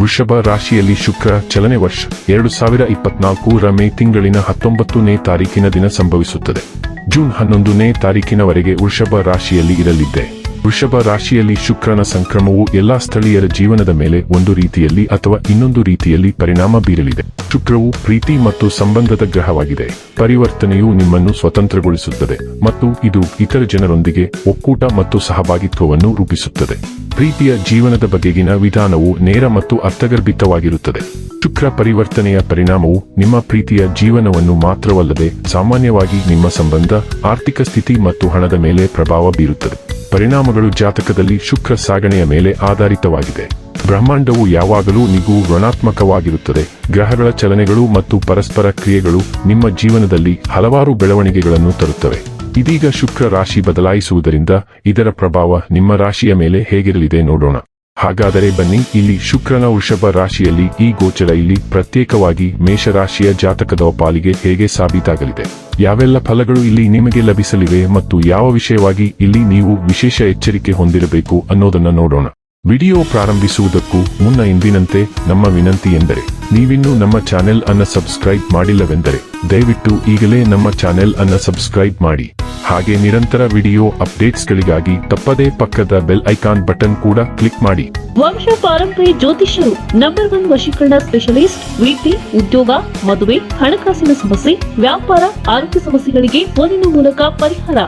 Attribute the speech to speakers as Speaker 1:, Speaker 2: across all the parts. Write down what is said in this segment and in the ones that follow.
Speaker 1: ವೃಷಭ ರಾಶಿಯಲ್ಲಿ ಶುಕ್ರ ಚಲನೆ ವರ್ಷ ಎರಡು ಸಾವಿರ ಇಪ್ಪತ್ನಾಲ್ಕು ರ ಮೇ ತಿಂಗಳಿನ ಹತ್ತೊಂಬತ್ತನೇ ತಾರೀಕಿನ ದಿನ ಸಂಭವಿಸುತ್ತದೆ. ಜೂನ್ ಹನ್ನೊಂದನೇ ತಾರೀಕಿನವರೆಗೆ ವೃಷಭ ರಾಶಿಯಲ್ಲಿ ಇರಲಿದ್ದೆ. ವೃಷಭ ರಾಶಿಯಲ್ಲಿ ಶುಕ್ರನ ಸಂಕ್ರಮವು ಎಲ್ಲಾ ಸ್ಥಳೀಯರ ಜೀವನದ ಮೇಲೆ ಒಂದು ರೀತಿಯಲ್ಲಿ ಅಥವಾ ಇನ್ನೊಂದು ರೀತಿಯಲ್ಲಿ ಪರಿಣಾಮ ಬೀರಲಿದೆ. ಶುಕ್ರವು ಪ್ರೀತಿ ಮತ್ತು ಸಂಬಂಧದ ಗ್ರಹವಾಗಿದೆ. ಪರಿವರ್ತನೆಯು ನಿಮ್ಮನ್ನು ಸ್ವತಂತ್ರಗೊಳಿಸುತ್ತದೆ ಮತ್ತು ಇದು ಇತರ ಜನರೊಂದಿಗೆ ಒಕ್ಕೂಟ ಮತ್ತು ಸಹಭಾಗಿತ್ವವನ್ನು ರೂಪಿಸುತ್ತದೆ. ಪ್ರೀತಿಯ ಜೀವನದ ಬಗೆಗಿನ ವಿಧಾನವು ನೇರ ಮತ್ತು ಅರ್ಥಗರ್ಭಿತವಾಗಿರುತ್ತದೆ. ಶುಕ್ರ ಪರಿವರ್ತನೆಯ ಪರಿಣಾಮವು ನಿಮ್ಮ ಪ್ರೀತಿಯ ಜೀವನವನ್ನು ಮಾತ್ರವಲ್ಲದೆ ಸಾಮಾನ್ಯವಾಗಿ ನಿಮ್ಮ ಸಂಬಂಧ, ಆರ್ಥಿಕ ಸ್ಥಿತಿ ಮತ್ತು ಹಣದ ಮೇಲೆ ಪ್ರಭಾವ ಬೀರುತ್ತದೆ. ಪರಿಣಾಮಗಳು ಜಾತಕದಲ್ಲಿ ಶುಕ್ರ ಸಾಗಣೆಯ ಮೇಲೆ ಆಧಾರಿತವಾಗಿದೆ. ಬ್ರಹ್ಮಾಂಡವು ಯಾವಾಗಲೂ ನಿಗು ಋಣಾತ್ಮಕವಾಗಿರುತ್ತದೆ. ಗ್ರಹಗಳ ಚಲನೆಗಳು ಮತ್ತು ಪರಸ್ಪರ ಕ್ರಿಯೆಗಳು ನಿಮ್ಮ ಜೀವನದಲ್ಲಿ ಹಲವಾರು ಬೆಳವಣಿಗೆಗಳನ್ನು ತರುತ್ತವೆ. ಇದೀಗ ಶುಕ್ರ ರಾಶಿ ಬದಲಾಯಿಸುವುದರಿಂದ ಇದರ ಪ್ರಭಾವ ನಿಮ್ಮ ರಾಶಿಯ ಮೇಲೆ ಹೇಗಿರಲಿದೆ ನೋಡೋಣ. ಹಾಗಾದರೆ ಬನ್ನಿ, ಇಲ್ಲಿ ಶುಕ್ರನ ವೃಷಭ ರಾಶಿಯಲ್ಲಿ ಈ ಗೋಚರ ಇಲ್ಲಿ ಪ್ರತ್ಯೇಕವಾಗಿ ಮೇಷರಾಶಿಯ ಜಾತಕದ ಪಾಲಿಗೆ ಹೇಗೆ ಸಾಬೀತಾಗಲಿದೆ? ಯಾವೆಲ್ಲ ಫಲಗಳು ಇಲ್ಲಿ ನಿಮಗೆ ಲಭಿಸಲಿವೆ ಮತ್ತು ಯಾವ ವಿಷಯವಾಗಿ ಇಲ್ಲಿ ನೀವು ವಿಶೇಷ ಎಚ್ಚರಿಕೆ ಹೊಂದಿರಬೇಕು ಅನ್ನೋದನ್ನ ನೋಡೋಣ. ವಿಡಿಯೋ ಪ್ರಾರಂಭಿಸುವುದಕ್ಕೂ ಮುನ್ನ ಎಂದಿನಂತೆ ನಮ್ಮ ವಿನಂತಿ ಎಂದರೆ ನೀವಿನ್ನೂ ನಮ್ಮ ಚಾನೆಲ್ ಅನ್ನ ಸಬ್ಸ್ಕ್ರೈಬ್ ಮಾಡಿಲ್ಲವೆಂದರೆ ದಯವಿಟ್ಟು ಈಗಲೇ ನಮ್ಮ ಚಾನೆಲ್ ಅನ್ನ ಸಬ್ಸ್ಕ್ರೈಬ್ ಮಾಡಿ. ಹಾಗೆ ನಿರಂತರ ವಿಡಿಯೋ ಅಪ್ಡೇಟ್ಸ್ಗಳಿಗಾಗಿ ತಪ್ಪದೇ ಪಕ್ಕದ ಬೆಲ್ ಐಕಾನ್ ಬಟನ್ ಕೂಡ ಕ್ಲಿಕ್ ಮಾಡಿ.
Speaker 2: ವಂಶ ಪಾರಂಪರ್ಯ ಜ್ಯೋತಿಷ್ಯರು ನಂಬರ್ ಒನ್ ವಶೀಕರಣ ಸ್ಪೆಷಲಿಸ್ಟ್ ವಿಪಿ ಉದ್ಯೋಗ ಮದುವೆ ಹಣಕಾಸಿನ ಸಮಸ್ಯೆ ವ್ಯಾಪಾರ ಆರೋಗ್ಯ ಸಮಸ್ಯೆಗಳಿಗೆ ಫೋನಿನ ಮೂಲಕ ಪರಿಹಾರ.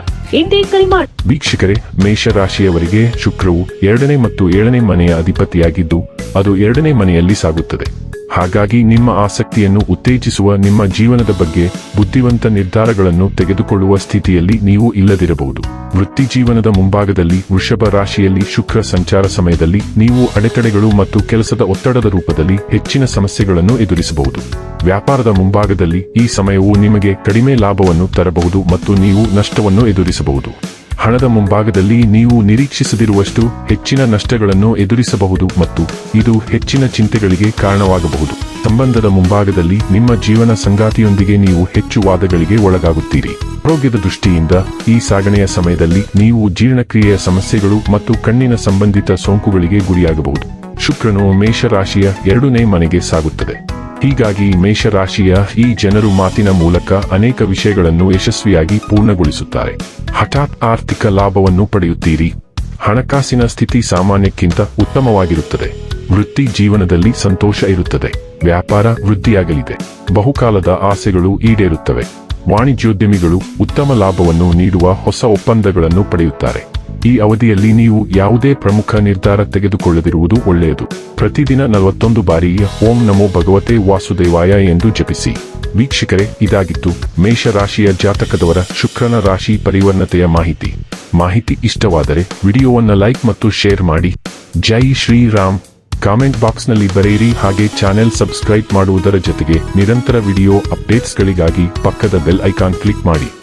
Speaker 2: ಎಂದೇ ಕರೆ ಮಾಡಿ
Speaker 1: ವೀಕ್ಷಕರೇ ಮೇಷರಾಶಿಯವರಿಗೆ ಶುಕ್ರವು ಎರಡನೇ ಮತ್ತು ಏಳನೇ ಮನೆಯ ಅಧಿಪತಿಯಾಗಿದ್ದು ಅದು ಎರಡನೇ ಮನೆಯಲ್ಲಿ ಸಾಗುತ್ತದೆ. ಹಾಗಾಗಿ ನಿಮ್ಮ ಆಸಕ್ತಿಯನ್ನು ಉತ್ತೇಜಿಸುವ ನಿಮ್ಮ ಜೀವನದ ಬಗ್ಗೆ ಬುದ್ಧಿವಂತ ನಿರ್ಧಾರಗಳನ್ನು ತೆಗೆದುಕೊಳ್ಳುವ ಸ್ಥಿತಿಯಲ್ಲಿ ನೀವು ಇಲ್ಲದಿರಬಹುದು. ವೃತ್ತಿ ಜೀವನದ ಮುಂಭಾಗದಲ್ಲಿ ವೃಷಭ ರಾಶಿಯಲ್ಲಿ ಶುಕ್ರ ಸಂಚಾರ ಸಮಯದಲ್ಲಿ ನೀವು ಅಡೆತಡೆಗಳು ಮತ್ತು ಕೆಲಸದ ಒತ್ತಡದ ರೂಪದಲ್ಲಿ ಹೆಚ್ಚಿನ ಸಮಸ್ಯೆಗಳನ್ನು ಎದುರಿಸಬಹುದು. ವ್ಯಾಪಾರದ ಮುಂಭಾಗದಲ್ಲಿ ಈ ಸಮಯವು ನಿಮಗೆ ಕಡಿಮೆ ಲಾಭವನ್ನು ತರಬಹುದು ಮತ್ತು ನೀವು ನಷ್ಟವನ್ನು ಎದುರಿಸಬಹುದು. ಹಣದ ಮುಂಭಾಗದಲ್ಲಿ ನೀವು ನಿರೀಕ್ಷಿಸದಿರುವಷ್ಟು ಹೆಚ್ಚಿನ ನಷ್ಟಗಳನ್ನು ಎದುರಿಸಬಹುದು ಮತ್ತು ಇದು ಹೆಚ್ಚಿನ ಚಿಂತೆಗಳಿಗೆ ಕಾರಣವಾಗಬಹುದು. ಸಂಬಂಧದ ಮುಂಭಾಗದಲ್ಲಿ ನಿಮ್ಮ ಜೀವನ ಸಂಗಾತಿಯೊಂದಿಗೆ ನೀವು ಹೆಚ್ಚು ವಾದಗಳಿಗೆ ಒಳಗಾಗುತ್ತೀರಿ. ಆರೋಗ್ಯದ ದೃಷ್ಟಿಯಿಂದ ಈ ಸಾಗಣೆಯ ಸಮಯದಲ್ಲಿ ನೀವು ಜೀರ್ಣಕ್ರಿಯೆಯ ಸಮಸ್ಯೆಗಳು ಮತ್ತು ಕಣ್ಣಿನ ಸಂಬಂಧಿತ ಸೋಂಕುಗಳಿಗೆ ಗುರಿಯಾಗಬಹುದು. ಶುಕ್ರನು ಮೇಷರಾಶಿಯ ಎರಡನೇ ಮನೆಗೆ ಸಾಗುತ್ತದೆ. ಹೀಗಾಗಿ ಮೇಷರಾಶಿಯ ಈ ಜನರು ಮಾತಿನ ಮೂಲಕ ಅನೇಕ ವಿಷಯಗಳನ್ನು ಯಶಸ್ವಿಯಾಗಿ ಪೂರ್ಣಗೊಳಿಸುತ್ತಾರೆ. ಹಠಾತ್ ಆರ್ಥಿಕ ಲಾಭವನ್ನು ಪಡೆಯುತ್ತೀರಿ. ಹಣಕಾಸಿನ ಸ್ಥಿತಿ ಸಾಮಾನ್ಯಕ್ಕಿಂತ ಉತ್ತಮವಾಗಿರುತ್ತದೆ. ವೃತ್ತಿ ಜೀವನದಲ್ಲಿ ಸಂತೋಷ ಇರುತ್ತದೆ. ವ್ಯಾಪಾರ ವೃದ್ಧಿಯಾಗಲಿದೆ. ಬಹುಕಾಲದ ಆಸೆಗಳು ಈಡೇರುತ್ತವೆ. ವಾಣಿಜ್ಯೋದ್ಯಮಿಗಳು ಉತ್ತಮ ಲಾಭವನ್ನು ನೀಡುವ ಹೊಸ ಒಪ್ಪಂದಗಳನ್ನು ಪಡೆಯುತ್ತಾರೆ. ಈ ಅವಧಿಯಲ್ಲಿ ನೀವು ಯಾವುದೇ ಪ್ರಮುಖ ನಿರ್ಧಾರ ತೆಗೆದುಕೊಳ್ಳದಿರುವುದು ಒಳ್ಳೆಯದು. ಪ್ರತಿದಿನ ನಲವತ್ತೊಂದು ಬಾರಿ ಓಂ ನಮೋ ಭಗವತೆ ವಾಸುದೇವಾಯ ಎಂದು ಜಪಿಸಿ. ವೀಕ್ಷಕರೇ, ಇದಾಗಿತ್ತು ಮೇಷರಾಶಿಯ ಜಾತಕದವರ ಶುಕ್ರನ ರಾಶಿ ಪರಿವರ್ಣತೆಯ ಮಾಹಿತಿ. ಮಾಹಿತಿ ಇಷ್ಟವಾದರೆ ವಿಡಿಯೋವನ್ನ ಲೈಕ್ ಮತ್ತು ಶೇರ್ ಮಾಡಿ. ಜೈ ಶ್ರೀರಾಮ್. ಕಾಮೆಂಟ್ ಬಾಕ್ಸ್ನಲ್ಲಿ ಬರೆಯಿರಿ ಹಾಗೆ ಚಾನೆಲ್ ಸಬ್ಸ್ಕ್ರೈಬ್ ಮಾಡುವುದರ ಜೊತೆಗೆ ನಿರಂತರ ವಿಡಿಯೋ ಅಪ್ಡೇಟ್ಸ್ಗಳಿಗಾಗಿ ಪಕ್ಕದ ಬೆಲ್ ಐಕಾನ್ ಕ್ಲಿಕ್ ಮಾಡಿ.